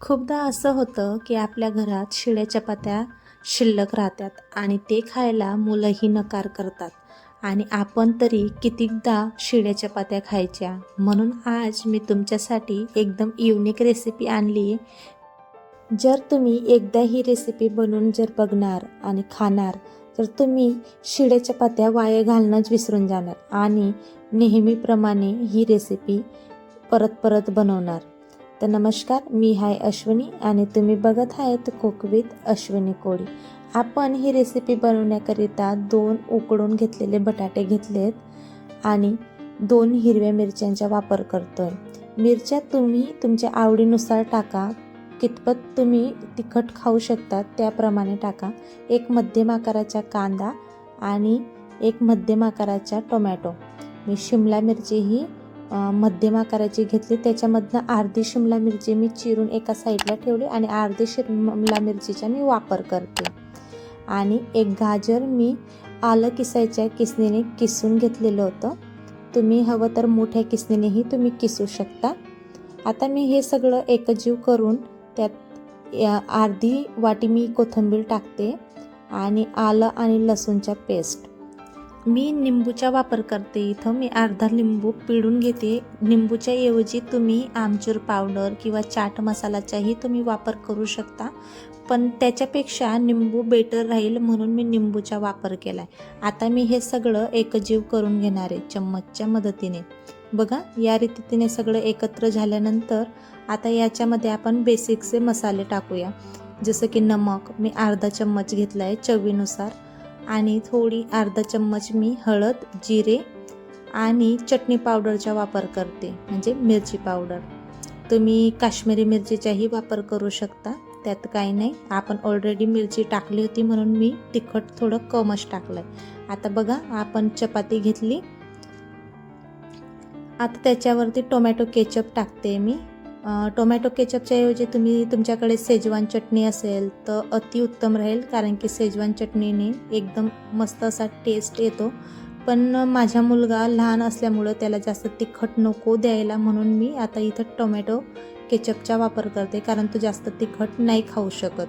खूपदा असं होतं की आपल्या घरात शिळ्या चपात्या शिल्लक राहतात आणि ते खायला मुलंही नकार करतात. आणि आपण तरी कितीकदा शिळ्या चपात्या खायच्या? म्हणून आज मी तुमच्यासाठी एकदम युनिक रेसिपी आणली. आहे जर तुम्ही एकदा ही रेसिपी बनवून जर बघणार आणि खाणार तर तुम्ही शिळ्या चपात्या वाया घालणंच विसरून जाणार आणि नेहमीप्रमाणे ही रेसिपी परत परत बनवणार. तर नमस्कार मी हाय अश्विनी आणि तुम्ही बघत आहेत कुक विथ अश्विनी कोळी. आपण ही रेसिपी बनवण्याकरिता दोन उकडून घेतलेले बटाटे घेतलेत आणि दोन हिरव्या मिरच्यांचा वापर करतोय. मिरच्या तुम्ही तुमच्या आवडीनुसार टाका. कितपत तुम्ही तिखट खाऊ शकता त्याप्रमाणे टाका. एक मध्यम आकाराचा कांदा आणि एक मध्यम आकाराचा टोमॅटो. मी शिमला मिरची ही मध्यम आकाराची घेतली. त्याच्यामधनं अर्धी शिमला मिरची मी चिरून एका साईडला ठेवली आणि अर्धी शिमला मिरचीचा मी वापर करते. आणि एक गाजर मी आलं किसायच्या किसणीने किसून घेतलेलं होतं. तुम्ही हवं तर मोठ्या किसणीनेही तुम्ही किसू शकता. आता मी हे सगळं एकजीव करून त्यात या- अर्धी वाटी मी कोथिंबीर टाकते आणि आलं आणि लसूणच्या पेस्ट. मी निंबूचा वापर करते. इथं मी अर्धा लिंबू पिळून घेते. निंबूच्या ऐवजी तुम्ही आमचूर पावडर किंवा चाट मसालाचाही तुम्ही वापर करू शकता. पण त्याच्यापेक्षा निंबू बेटर राहील म्हणून मी निंबूचा वापर केला आहे आता मी हे सगळं एकजीव करून घेणार आहे चम्मचच्या मदतीने. बघा या रीतीने सगळं एकत्र झाल्यानंतर आता याच्यामध्ये आपण बेसिकचे मसाले टाकूया. जसं की नमक मी अर्धा चम्मच घेतला आहे चवीनुसार. आणि थोडी अर्धा चम्मच मी हळद जिरे आणि चटणी पावडरचा वापर करते म्हणजे मिरची पावडर. तुम्ही काश्मीरी मिरचीचाही वापर करू शकता त्यात काही नाही. आपण ऑलरेडी मिरची टाकली होती म्हणून मी तिखट थोडं कमच टाकलं आहे आता बघा आपण चपाती घेतली. आता त्याच्यावरती टोमॅटो केचप टाकते मी. टोमॅटो केचपच्या ऐवजी तुम्ही तुमच्याकडे सेजवान चटणी असेल तर अतिउत्तम राहील कारण की सेजवान चटणीने एकदम मस्त असा टेस्ट येतो. पण माझा मुलगा लहान असल्यामुळं त्याला जास्त तिखट नको द्यायला म्हणून मी आता इथं टोमॅटो केचपचा वापर करते कारण तो जास्त तिखट नाही खाऊ शकत.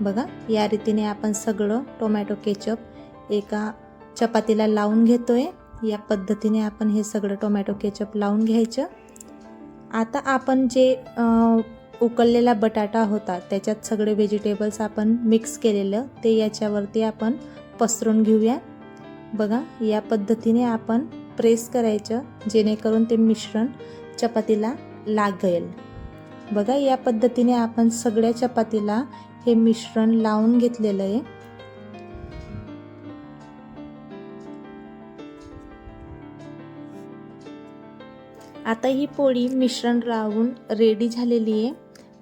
बघा या रीतीने आपण सगळं टोमॅटो केचप एका चपातीला लावून घेतोय. या पद्धतीने आपण हे सगळं टोमॅटो केचप लावून घ्यायचं. आता आपण जे उकळलेला बटाटा होता त्याच्यात सगळे व्हेजिटेबल्स आपण मिक्स केलेलं ते याच्यावरती आपण पसरून घेऊया. बघा या पद्धतीने आपण प्रेस करायचं जेणेकरून ते मिश्रण चपातीला लागेल. बघा या पद्धतीने आपण सगळ्या चपातीला हे मिश्रण लावून घेतलेलं आहे. आता ही पोळी मिश्रण लावून रेडी झालेली आहे.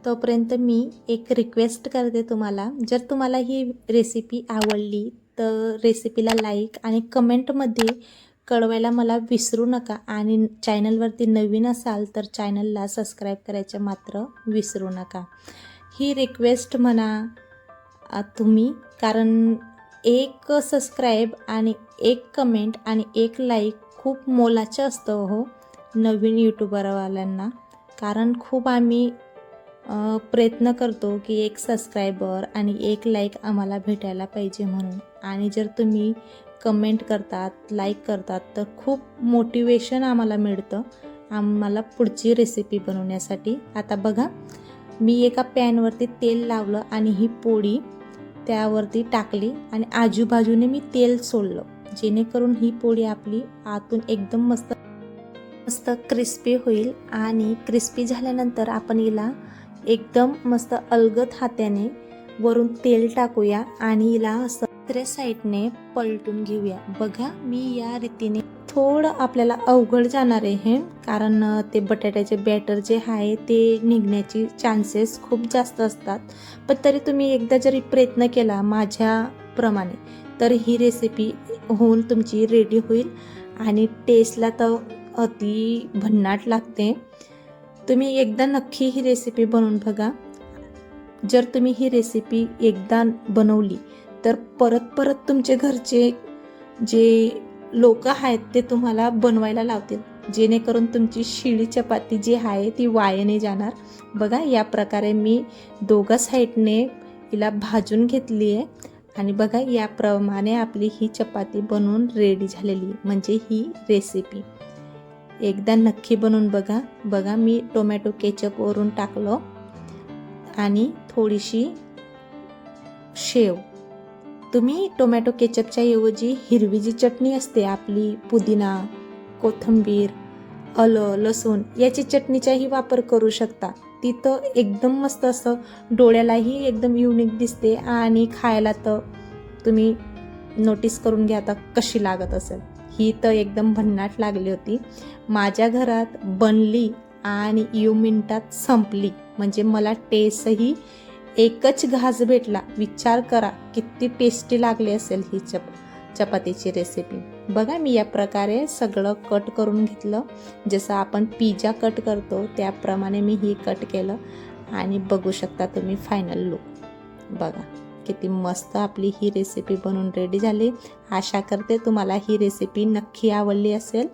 तोपर्यंत मी एक रिक्वेस्ट करते तुम्हाला. जर तुम्हाला ही रेसिपी आवडली तर रेसिपीला लाईक आणि कमेंटमध्ये कळवायला मला विसरू नका आणि चॅनलवरती नवीन असाल तर चॅनलला सबस्क्राईब करायचं मात्र विसरू नका. ही रिक्वेस्ट म्हणा तुम्ही कारण एक सबस्क्राईब आणि एक कमेंट आणि एक लाईक खूप मोलाचं असतं हो. नवीन यूट्यूबरवाल्यांना. कारण खूप आम्ही प्रयत्न करतो की एक सबस्क्रायबर आणि एक लाईक आम्हाला भेटायला पाहिजे म्हणून. आणि जर तुम्ही कमेंट करतात लाईक करतात तर खूप मोटिवेशन आम्हाला मिळतं. आम्हाला पुढची रेसिपी बनवण्यासाठी. आता बघा मी एका पॅनवरती तेल लावलं आणि ही पोळी त्यावरती टाकली आणि आजूबाजूने मी तेल सोडलं. जेणेकरून ही पोळी आपली आतून एकदम मस्त मस्त क्रिस्पी होईल आणि क्रिस्पी झाल्यानंतर आपण हिला एकदम मस्त अलगद हात्याने वरून तेल टाकूया आणि हिला असं दुसऱ्या साईडने पलटून घेऊया. बघा मी या रीतीने थोडं आपल्याला अवघड जाणार आहे हे कारण ते बटाट्याचे बॅटर जे आहे ते निघण्याची चान्सेस खूप जास्त असतात. पण तरी तुम्ही एकदा जरी प्रयत्न केला माझ्याप्रमाणे तर ही रेसिपी होऊन तुमची रेडी होईल आणि टेस्टला तर अति भन्नाट लागते. तुम्ही एकदा नक्की ही रेसिपी बनवून बघा. जर तुम्ही ही रेसिपी एकदा बनवली तर परत परत तुमचे घरचे जे लोक आहेत ते तुम्हाला बनवायला लावतील. जेणेकरून तुमची शिळी चपाती जी आहे ती वाया नाही जाणार. बघा या प्रकारे मी दोघं साईडने हिला भाजून घेतली आहे. आणि बघा याप्रमाणे आपली ही चपाती बनवून रेडी झालेली आहे. म्हणजे ही रेसिपी एकदा नक्की बनवून बघा. बघा मी टोमॅटो केचप वरून टाकलो आणि थोडीशी शेव. तुम्ही टोमॅटो केचपच्या ऐवजी हिरवी जी चटणी असते आपली पुदिना कोथिंबीर आलं लसूण याची चटणीचाही वापर करू शकता. ती तर एकदम मस्त असं डोळ्यालाही एकदम युनिक दिसते आणि खायला तर तुम्ही नोटीस करून घ्या आता कशी लागत असेल. ही तर एकदम भन्नाट लागली होती. माझ्या घरात बनली आणि यू मिनटात संपली. म्हणजे मला टेस्टही एकच घास भेटला. विचार करा किती टेस्टी लागली असेल ही चप चपातीची रेसिपी बघा मी या प्रकारे सगळं कट करून घेतलं. जसं आपण पिझ्झा कट करतो त्याप्रमाणे मी ही कट केलं. आणि बघू शकता तुम्ही फायनल लुक बघा. किती मस्त आपली ही रेसिपी बनवून रेडी झाली. आशा करते तुम्हाला ही रेसिपी नक्की आवडली असेल.